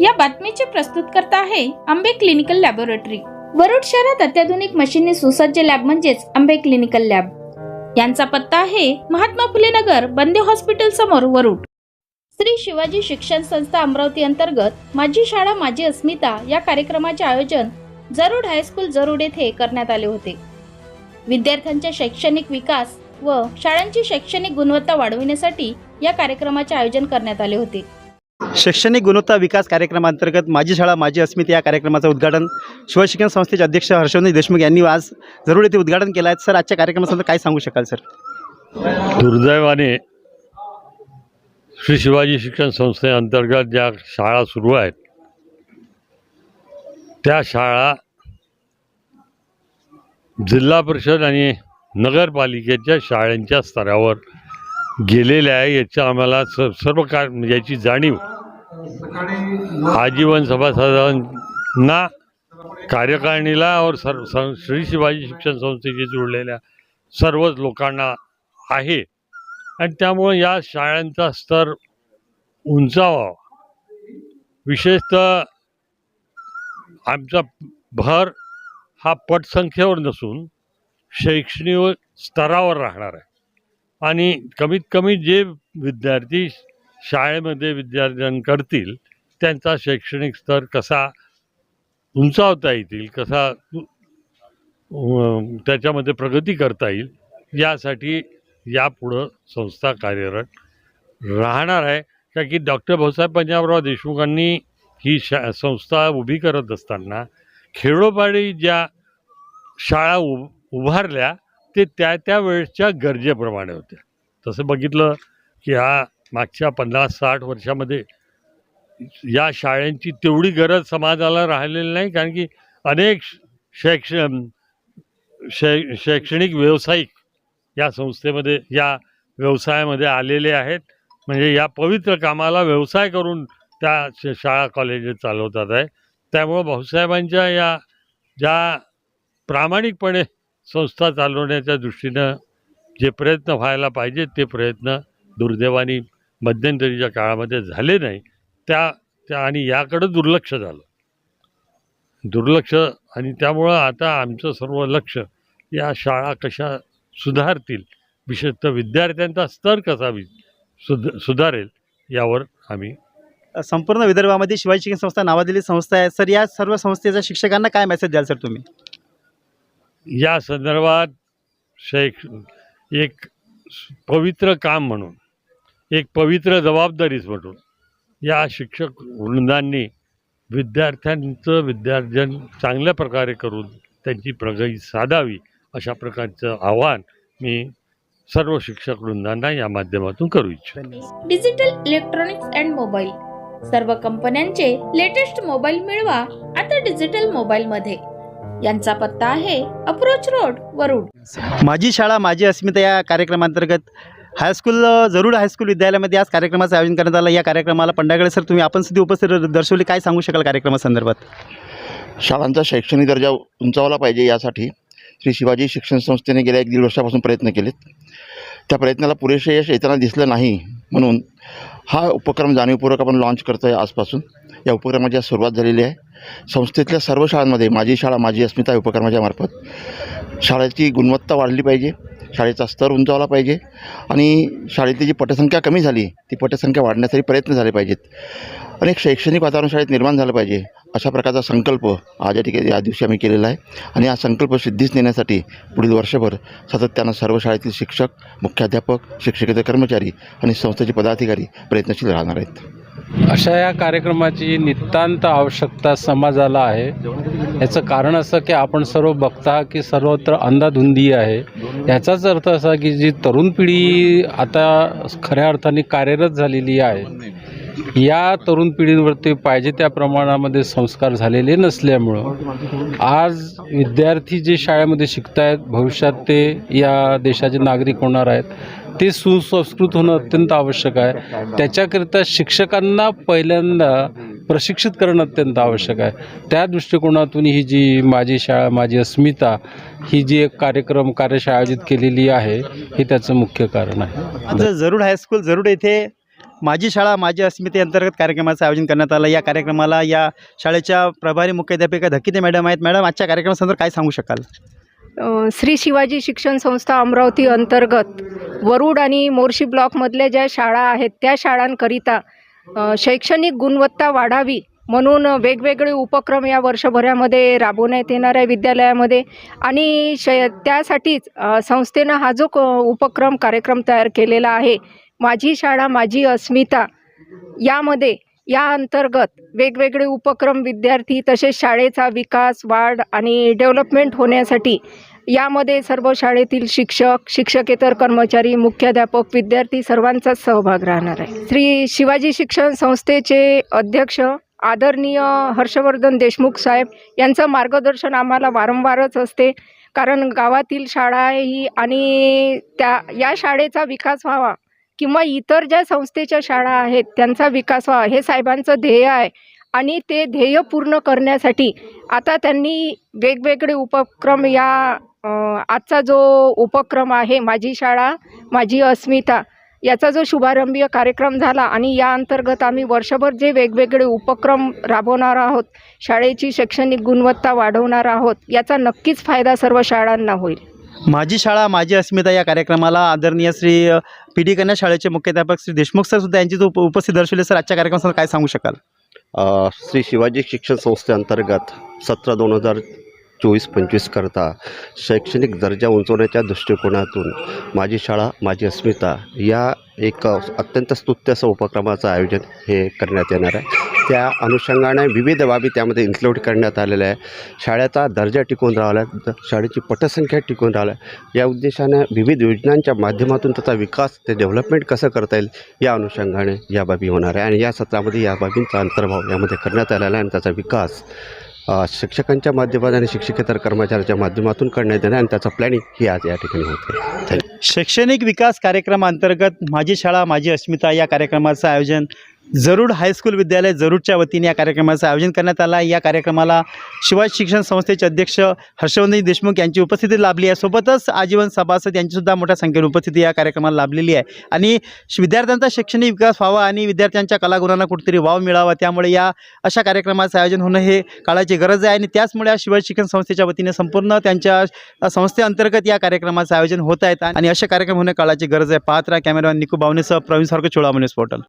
या बातमीचे प्रस्तुतकर्ता आहे आंबे क्लिनिकल लॅबोरेटरी. वरुड शहरात अत्याधुनिक मशीनने सुसज्ज लॅब म्हणजेच आंबे क्लिनिकल लॅब. यांचा पत्ता आहे महात्मा फुले नगर बंदे हॉस्पिटल समोर वरुड. श्री शिवाजी शिक्षण संस्था अमरावती अंतर्गत माझी शाळा माझी अस्मिता या कार्यक्रमाचे आयोजन जरूड हायस्कूल जरूड येथे करण्यात आले होते. विद्यार्थ्यांचा शैक्षणिक विकास व शाळांची शैक्षणिक गुणवत्ता वाढविण्यासाठी या कार्यक्रमाचे आयोजन करण्यात आले होते. शैक्षणिक गुणवत्ता विकास कार्यक्रमांतर्गत माझी शाळा माझी अस्मिता या कार्यक्रमाचं उद्घाटन शिवशिक्षण संस्थेचे अध्यक्ष हर्षवर्धन देशमुख यांनी आज जरूर येथे उद्घाटन केलं आहे. सर आजच्या कार्यक्रमासंदर्भात काय सांगू शकाल सर? दुर्दैवाने श्री शिवाजी शिक्षण संस्थेअंतर्गत ज्या शाळा सुरू आहेत त्या शाळा जिल्हा परिषद आणि नगरपालिकेच्या शाळांच्या स्तरावर गेलेल्या आहे याचं आम्हाला स सर्व का म्हणजे याची जाणीव. आजीवन सभासदांना कार्यकारिणीला और सर सं- श्री शिवाजी शिक्षण संस्थेशी जुळलेल्या सर्वच लोकांना आहे. आणि त्यामुळे या शाळांचा स्तर उंचावा. विशेषतः आमचा भर हा पटसंख्येवर नसून शैक्षणिक स्तरावर राहणार आहे. आणि कमीत कमी जे विद्यार्थी शाळेमध्ये विद्यार्जन करतील त्यांचा शैक्षणिक स्तर कसा उंचावता येतील कसा त्याच्यामध्ये प्रगती करता येईल यासाठी यापुढं संस्था कार्यरत राहणार आहे. का की डॉक्टर भाऊसाहेब पंजाबराव देशमुखांनी ही शा संस्था उभी करत असताना खेडोपाडी ज्या शाळा उभ उभारल्या ते त्या त्या वेळेसच्या गरजेप्रमाणे होत्या. तसं बघितलं की ह्या मागच्या पन्नास साठ वर्षामध्ये या शाळेंची तेवढी गरज समाजाला राहिलेली नाही कारण की अनेक शैक्ष शै शैक्षणिक व्यावसायिक या संस्थेमध्ये या व्यवसायामध्ये आलेले आहेत. म्हणजे या पवित्र कामाला व्यवसाय करून त्या श- शाळा कॉलेजेस चालवतात आहे. त्यामुळं भाऊसाहेबांच्या या ज्या प्रामाणिकपणे संस्था चालवण्याच्या दृष्टीनं जे प्रयत्न व्हायला पाहिजेत ते प्रयत्न दुर्दैवाने मध्यंतरीच्या काळामध्ये झाले नाही. त्या त्या आणि याकडं दुर्लक्ष झालं. दुर्लक्ष आणि त्यामुळं आता आमचं सर्व लक्ष या शाळा कशा सुधारतील विशेषतः विद्यार्थ्यांचा स्तर कसा सुध सुधारेल यावर आम्ही संपूर्ण विदर्भामध्ये शिवाजी शिक्षण संस्था नावाजलेली संस्था आहे. सर या सर्व संस्थेच्या शिक्षकांना काय मेसेज द्याल सर तुम्ही? या संदर्भात शैक्ष एक पवित्र काम म्हणून एक पवित्र जबाबदारीच म्हणून या शिक्षक वृंदांनी विद्यार्थ्यांचं विद्यार्जन चांगल्या प्रकारे करून त्यांची प्रगती साधावी अशा प्रकारचं आव्हान मी सर्व शिक्षक वृंदांना या माध्यमातून करू इच्छितो. डिजिटल इलेक्ट्रॉनिक्स अँड मोबाईल सर्व कंपन्यांचे लेटेस्ट मोबाईल मिळवा आता डिजिटल मोबाईल मध्ये. यांचा पत्ता आहे अप्रोच रोड वरुड. माझी शाळा माझी अस्मिता या कार्यक्रमांतर्गत हायस्कूल जरूर हायस्कूल विद्यालयामध्ये आज कार्यक्रमाचं आयोजन करण्यात आलं. या कार्यक्रमाला पंडागळे सर तुम्ही आपण सुद्धा उपस्थित दर्शवली. काय सांगू शकाल कार्यक्रमासंदर्भात शाळांचा शैक्षणिक दर्जा उंचावला पाहिजे यासाठी श्री शिवाजी शिक्षण संस्थेने गेल्या एक दीड वर्षापासून प्रयत्न केलेत. त्या प्रयत्नाला पुरेसे यश येताना दिसलं नाही म्हणून हा उपक्रम जाणीवपूर्वक आपण लॉन्च करतो आहे आजपासून. या उपक्रमाची आज सुरुवात झालेली आहे. संस्थेतल्या सर्व शाळांमध्ये माझी शाळा माझी अस्मिता या उपक्रमाच्या मार्फत शाळेची गुणवत्ता वाढली पाहिजे शाळेचा स्तर उंचावला पाहिजे आणि शाळेतली जी पटसंख्या कमी झाली ती पटसंख्या वाढण्यासाठी प्रयत्न झाले पाहिजेत. आणि शैक्षणिक वातावरण शाळेत निर्माण झालं पाहिजे अशा प्रकारचा संकल्प आज या ठिकाणी या दिवशी आम्ही केलेला आहे. आणि हा संकल्प सिद्धीस नेण्यासाठी पुढील वर्षभर सातत्यानं सर्व शाळेतील शिक्षक मुख्याध्यापक शिक्षकेतर कर्मचारी आणि संस्थेचे पदाधिकारी प्रयत्नशील राहणार आहेत. अशा या कार्यक्रमाची नितांत आवश्यकता समाजाला आहे. याचं कारण असं की आपण सर्व बघता की सर्वत्र अंधाधुंदी आहे. याचाच अर्थ असा की जी तरुण पिढी आता खऱ्या अर्थाने कार्यरत झालेली आहे. या तरुण पिढींवरती पाहिजे त्या प्रमाणामध्ये संस्कार झालेले नसल्यामुळं आज विद्यार्थी जे शाळेमध्ये शिकत आहेत भविष्यात ते या देशाचे नागरिक होणार आहेत. ते सुसंस्कृत होणं अत्यंत आवश्यक आहे. त्याच्याकरिता शिक्षकांना पहिल्यांदा प्रशिक्षित करणं अत्यंत आवश्यक आहे. त्या दृष्टिकोनातून ही जी माझी शाळा माझी अस्मिता ही जी एक कार्यक्रम कार्यशाळा आयोजित केलेली आहे हे त्याचं मुख्य कारण आहे. जरूर हायस्कूल जरूर येथे माझी शाळा माझी अस्मिते अंतर्गत कार्यक्रमाचं आयोजन करण्यात आलं. या कार्यक्रमाला या शाळेच्या प्रभारी मुख्याध्यापिका धकिते मॅडम आहेत. मॅडम आजच्या कार्यक्रमासंदर्भात काय सांगू शकाल? श्री शिवाजी शिक्षण संस्था अमरावती अंतर्गत वरुड आणि मोर्शी ब्लॉकमधल्या ज्या शाळा आहेत त्या शाळांकरिता शैक्षणिक गुणवत्ता वाढावी म्हणून वेगवेगळे उपक्रम या वर्षभरामध्ये राबवण्यात येणार आहे विद्यालयामध्ये आणि श त्यासाठीच संस्थेनं हा जो क उपक्रम कार्यक्रम तयार केलेला आहे माझी शाळा माझी अस्मिता यामध्ये या अंतर्गत वेगवेगळे उपक्रम विद्यार्थी तसेच शाळेचा विकास वाढ आणि डेव्हलपमेंट होण्यासाठी यामध्ये सर्व शाळेतील शिक्षक शिक्षकेतर कर्मचारी मुख्याध्यापक विद्यार्थी सर्वांचाच सहभाग राहणार आहे. श्री शिवाजी शिक्षण संस्थेचे अध्यक्ष आदरणीय हर्षवर्धन देशमुख साहेब यांचं मार्गदर्शन आम्हाला वारंवारच असते कारण गावातील शाळा आहे ही आणि त्या या शाळेचा विकास व्हावा किंवा इतर ज्या संस्थेच्या शाळा आहेत त्यांचा विकास व्हावा हे साहेबांचं ध्येय आहे. आणि ते ध्येय पूर्ण करण्यासाठी आता त्यांनी वेगवेगळे उपक्रम या आजचा जो उपक्रम आहे माझी शाळा माझी अस्मिता याचा जो शुभारंभीय कार्यक्रम झाला आणि या अंतर्गत आम्ही वर्षभर जे वेगवेगळे उपक्रम राबवणार आहोत शाळेची शैक्षणिक गुणवत्ता वाढवणार आहोत याचा नक्कीच फायदा सर्व शाळांना होईल. माझी शाळा माझी अस्मिता या कार्यक्रमाला आदरणीय श्री पी डी कन्या शाळेचे मुख्याध्यापक श्री देशमुख सर सुद्धा यांची जो उप- उपस्थित दर्शवले. सर आजच्या कार्यक्रमासर काय सांगू शकाल? श्री शिवाजी शिक्षण संस्थेअंतर्गत सतरा दोन हजार चोवीस पंचवीसकरता शैक्षणिक दर्जा उंचवण्याच्या दृष्टिकोनातून माझी शाळा माझी अस्मिता या एक अत्यंत स्तुत्य असं उपक्रमाचं आयोजन हे करण्यात येणार आहे. त्या अनुषंगाने विविध बाबी त्यामध्ये इन्क्लूड करण्यात आलेल्या आहे शाळेचा दर्जा टिकून राहिला द- शाळेची पटसंख्या टिकून राहिला. या उद्देशाने विविध योजनांच्या माध्यमातून त्याचा विकास ते डेव्हलपमेंट कसं करता येईल या अनुषंगाने या बाबी होणार आहे. आणि या सत्रामध्ये या बाबींचा अंतर्भाव यामध्ये करण्यात आलेला आहे आणि त्याचा विकास शिक्षकांच्या माध्यमातून आणि शिक्षकेतर कर्मचाऱ्याच्या माध्यमातून करण्यात येणार आणि त्याचं प्लॅनिंग ही आज या ठिकाणी होते शैक्षणिक विकास कार्यक्रमांतर्गत माझी शाळा माझी अस्मिता या कार्यक्रमाचं आयोजन जरूर हायस्कूल विद्यालय जरूरच्या वतीने या कार्यक्रमाचं आयोजन करण्यात आलं या कार्यक्रमाला शिवाय शिक्षण संस्थेचे अध्यक्ष हर्षवर्धन देशमुख यांची उपस्थिती लाभली आहे. सोबतच आजीवन सभासद यांचीसुद्धा मोठ्या संख्येने उपस्थिती या कार्यक्रमाला लाभलेली आहे. आणि विद्यार्थ्यांचा शैक्षणिक विकास व्हावा आणि विद्यार्थ्यांच्या कलागुणांना कुठेतरी वाव मिळावा त्यामुळे या अशा कार्यक्रमाचं आयोजन होणं हे काळाची गरज आहे. आणि त्याचमुळे या शिवाय शिक्षण संस्थेच्या वतीने संपूर्ण त्यांच्या संस्थेअंतर्गत या कार्यक्रमाचं आयोजन होत आहेत आणि असे कार्यक्रम होणे काळाची गरज आहे. पाहत राहा कॅमेरामॅन निकू बावनेसह प्रवीण सारखं चोळामनेस पोर्टल.